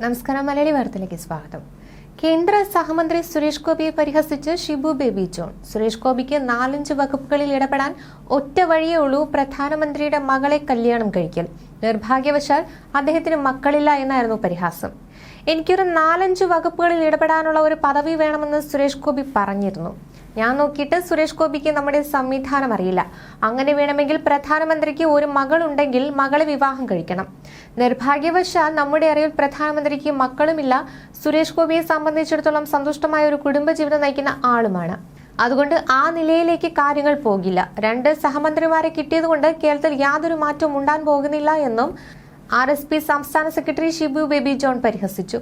നമസ്കാരം മലയാളി വാർത്തയിലേക്ക് സ്വാഗതം. കേന്ദ്ര സഹമന്ത്രി സുരേഷ് ഗോപിയെ പരിഹസിച്ച് ഷിബു ബേബി ജോൺ. സുരേഷ് ഗോപിക്ക് നാലഞ്ച് വകുപ്പുകളിൽ ഇടപെടാൻ ഒറ്റ വഴിയേ ഉള്ളൂ പ്രധാനമന്ത്രിയുടെ മകളെ കല്യാണം കഴിക്കൽ. നിർഭാഗ്യവശാൽ അദ്ദേഹത്തിന് മക്കളില്ല എന്നായിരുന്നു പരിഹാസം. എനിക്കൊരു നാലഞ്ച് വകുപ്പുകളിൽ ഇടപെടാനുള്ള ഒരു പദവി വേണമെന്ന് സുരേഷ് ഗോപി പറഞ്ഞിരുന്നു. ഞാൻ നോക്കിയിട്ട് സുരേഷ് ഗോപിക്ക് നമ്മുടെ സംവിധാനം അറിയില്ല. അങ്ങനെ വേണമെങ്കിൽ പ്രധാനമന്ത്രിക്ക് ഒരു മകളുണ്ടെങ്കിൽ മകളെ വിവാഹം കഴിക്കണം. നിർഭാഗ്യവശാൽ നമ്മുടെ അറിവിൽ പ്രധാനമന്ത്രിക്ക് മക്കളുമില്ല. സുരേഷ് ഗോപിയെ സംബന്ധിച്ചിടത്തോളം സന്തുഷ്ടമായ ഒരു കുടുംബജീവിതം നയിക്കുന്ന ആളുമാണ്. അതുകൊണ്ട് ആ നിലയിലേക്ക് കാര്യങ്ങൾ പോകില്ല. രണ്ട് സഹമന്ത്രിമാരെ കിട്ടിയതുകൊണ്ട് കേരളത്തിൽ യാതൊരു മാറ്റവും ഉണ്ടാൻ പോകുന്നില്ല എന്നും ആർ എസ് പി സംസ്ഥാന സെക്രട്ടറി ഷിബു ബേബി ജോൺ പരിഹസിച്ചു.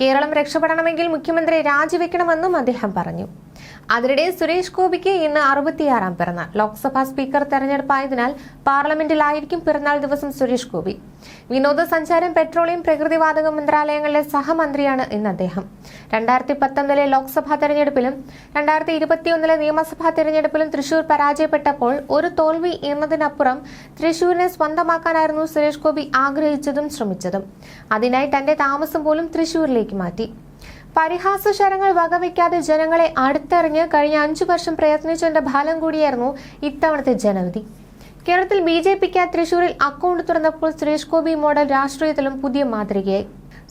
കേരളം രക്ഷപ്പെടണമെങ്കിൽ മുഖ്യമന്ത്രി രാജിവെക്കണമെന്നും അദ്ദേഹം പറഞ്ഞു. അതിനിടെ സുരേഷ് ഗോപിക്ക് ഇന്ന് അറുപത്തിയാറാം പിറന്നാൾ. ലോക്സഭാ സ്പീക്കർ തെരഞ്ഞെടുപ്പായതിനാൽ പാർലമെന്റിലായിരിക്കും പിറന്നാൾ ദിവസം സുരേഷ് ഗോപി. വിനോദസഞ്ചാരം പെട്രോളിയം പ്രകൃതിവാതക മന്ത്രാലയങ്ങളിലെ സഹമന്ത്രിയാണ് ഇന്ന് അദ്ദേഹം. രണ്ടായിരത്തി പത്തൊമ്പതിലെ ലോക്സഭാ തെരഞ്ഞെടുപ്പിലും രണ്ടായിരത്തി ഇരുപത്തിയൊന്നിലെ നിയമസഭാ തെരഞ്ഞെടുപ്പിലും തൃശൂർ പരാജയപ്പെട്ടപ്പോൾ ഒരു തോൽവി എന്നതിനപ്പുറം തൃശൂരിനെ സ്വന്തമാക്കാനായിരുന്നു സുരേഷ് ഗോപി ആഗ്രഹിച്ചതും ശ്രമിച്ചതും. അതിനായി തന്റെ താമസം പോലും തൃശൂരിലേക്ക് മാറ്റി. പരിഹാസശരങ്ങൾ വകവയ്ക്കാതെ ജനങ്ങളെ അടുത്തെറിഞ്ഞ് കഴിഞ്ഞ അഞ്ചു വർഷം പ്രയത്നിച്ചതിന്റെ ഫലം കൂടിയായിരുന്നു ഇത്തവണത്തെ ജനവിധി. കേരളത്തിൽ ബി ജെ പിക്ക് തൃശൂരിൽ അക്കൗണ്ട് തുറന്നപ്പോൾ സുരേഷ് ഗോപി മോഡൽ രാഷ്ട്രീയത്തിലും പുതിയ മാതൃകയായി.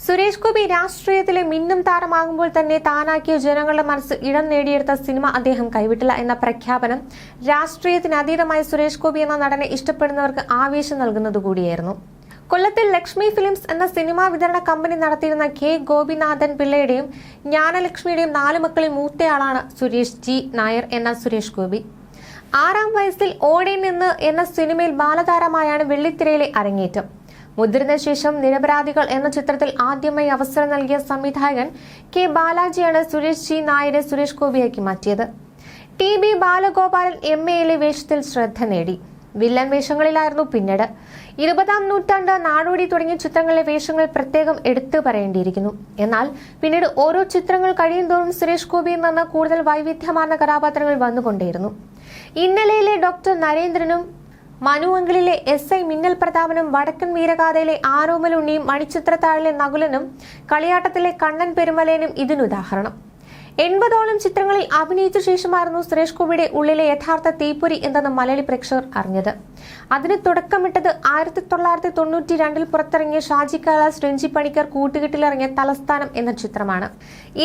സുരേഷ് ഗോപി രാഷ്ട്രീയത്തിലെ മിന്നും താരമാകുമ്പോൾ തന്നെ താനാക്കിയ ജനങ്ങളുടെ മനസ്സ് ഇടം നേടിയെടുത്ത സിനിമ അദ്ദേഹം കൈവിട്ടില്ല എന്ന പ്രഖ്യാപനം രാഷ്ട്രീയത്തിന് അതീതമായ സുരേഷ് ഗോപി എന്ന നടനെ ഇഷ്ടപ്പെടുന്നവർക്ക് ആവേശം നൽകുന്നതുകൂടിയായിരുന്നു കൊല്ലത്തിൽ ലക്ഷ്മി ഫിലിംസ് എന്ന സിനിമാ വിതരണ കമ്പനി നടത്തിയിരുന്ന കെ ഗോപിനാഥൻ പിള്ളയുടെയും ജ്ഞാനലക്ഷ്മിയുടെയും നാല് മക്കളിൽ മൂത്തയാളാണ് സുരേഷ് ജി നായർ എന്ന സുരേഷ് ഗോപി. ആറാം വയസ്സിൽ ഓടി നിന്ന് എന്ന സിനിമയിൽ ബാലതാരമായാണ് വെള്ളിത്തിരയിലെ അരങ്ങേറ്റം. മുതിർന്ന ശേഷം നിരപരാധികൾ എന്ന ചിത്രത്തിൽ ആദ്യമായി അവസരം നൽകിയ സംവിധായകൻ കെ ബാലാജിയാണ് സുരേഷ് ജി നായരെ സുരേഷ് ഗോപിയാക്കി മാറ്റിയത്. ടി ബി ബാലഗോപാലൻ എം എയിലെ വേഷത്തിൽ ശ്രദ്ധ നേടി. വില്ലൻ വേഷങ്ങളിലായിരുന്നു പിന്നീട്. ഇരുപതാം നൂറ്റാണ്ട് നാടോടി തുടങ്ങിയ ചിത്രങ്ങളിലെ വേഷങ്ങൾ പ്രത്യേകം എടുത്തു പറയേണ്ടിയിരിക്കുന്നു. എന്നാൽ പിന്നീട് ഓരോ ചിത്രങ്ങൾ കഴിയുന്തോറും സുരേഷ് ഗോപിയിൽ നിന്ന് കൂടുതൽ വൈവിധ്യമാർന്ന കഥാപാത്രങ്ങൾ വന്നുകൊണ്ടേയിരുന്നു. ഇന്നലെയിലെ ഡോക്ടർ നരേന്ദ്രനും മനു അങ്കിളിലെ എസ് ഐ മിന്നൽ പ്രതാപനും വടക്കൻ വീരഗാഥയിലെ ആരോമലുണ്ണിയും മണിച്ചിത്രത്താഴിലെ നകുലനും കളിയാട്ടത്തിലെ കണ്ണൻ പെരുമലേനും ഇതിനുദാഹരണം. എൺപതോളം ചിത്രങ്ങളിൽ അഭിനയിച്ച ശേഷമായിരുന്നു സുരേഷ് ഗോപിയുടെ ഉള്ളിലെ യഥാർത്ഥ തീപ്പൊരി എന്തെന്ന് മലയാളി പ്രേക്ഷകർ അറിഞ്ഞത്. അതിന് തുടക്കമിട്ടത് ആയിരത്തി തൊള്ളായിരത്തി തൊണ്ണൂറ്റി രണ്ടിൽ പുറത്തിറങ്ങിയ ഷാജി കൈലാസ് രഞ്ജി പണിക്കർ കൂട്ടുകെട്ടിലിറങ്ങിയ തലസ്ഥാനം എന്ന ചിത്രമാണ്.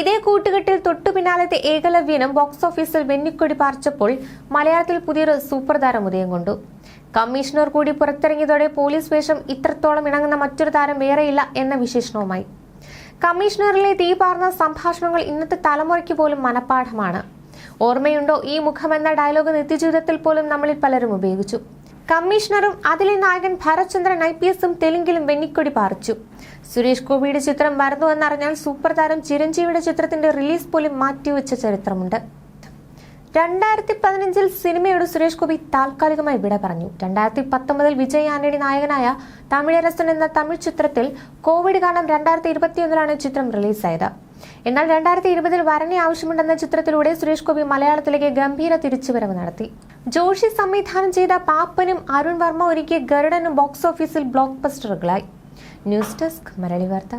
ഇതേ കൂട്ടുകെട്ടിൽ തൊട്ടു പിന്നാലത്തെ ഏകലവ്യനും ബോക്സ് ഓഫീസിൽ വെന്നിക്കൊടി പാർച്ചപ്പോൾ മലയാളത്തിൽ പുതിയൊരു സൂപ്പർ താരം ഉദയം കൊണ്ടു. കമ്മീഷണർ കൂടി പുറത്തിറങ്ങിയതോടെ പോലീസ് വേഷം ഇത്രത്തോളം ഇണങ്ങുന്ന മറ്റൊരു താരം വേറെയില്ല എന്ന വിശേഷണവുമായി. കമ്മീഷണറിലെ തീ പാർന്ന സംഭാഷണങ്ങൾ ഇന്നത്തെ തലമുറയ്ക്ക് പോലും മനപ്പാഠമാണ്. ഓർമ്മയുണ്ടോ ഈ മുഖമെന്ന ഡയലോഗ് നിത്യജീവിതത്തിൽ പോലും നമ്മളിൽ പലരും ഉപയോഗിച്ചു. കമ്മീഷണറും അതിലെ നായകൻ ഭരത്ചന്ദ്രൻ ഐ പി എസും തെലുങ്കിലും വെന്നിക്കൊടി പാറിച്ചു. സുരേഷ് ഗോപിയുടെ ചിത്രം വരുന്നുവെന്നറിഞ്ഞാൽ സൂപ്പർ താരം ചിരഞ്ജീവിയുടെ ചിത്രത്തിന്റെ റിലീസ് പോലും മാറ്റിവെച്ച ചരിത്രമുണ്ട്. രണ്ടായിരത്തി പതിനഞ്ചിൽ സിനിമയോട് സുരേഷ് ഗോപി താൽക്കാലികമായി വിട പറഞ്ഞു. രണ്ടായിരത്തി പത്തൊമ്പതിൽ വിജയ് ആന്റണി നായകനായ തമിഴരസൻ എന്ന തമിഴ് ചിത്രത്തിൽ കോവിഡ് കാരണം രണ്ടായിരത്തി ഇരുപത്തിയൊന്നിലാണ് ചിത്രം റിലീസായത്. എന്നാൽ രണ്ടായിരത്തി ഇരുപതിൽ വരണി ആവശ്യമുണ്ടെന്ന ചിത്രത്തിലൂടെ സുരേഷ് ഗോപി മലയാളത്തിലേക്ക് ഗംഭീര തിരിച്ചുവരവ് നടത്തി. ജോഷി സംവിധാനം ചെയ്ത പാപ്പനും അരുൺ വർമ്മ ഒരുക്കിയ ഗരുഡനും ബോക്സ് ഓഫീസിൽ ബ്ലോക്ക് ബസ്റ്ററുകളായി. ന്യൂസ് ഡെസ്ക് മലയാളി വാർത്ത.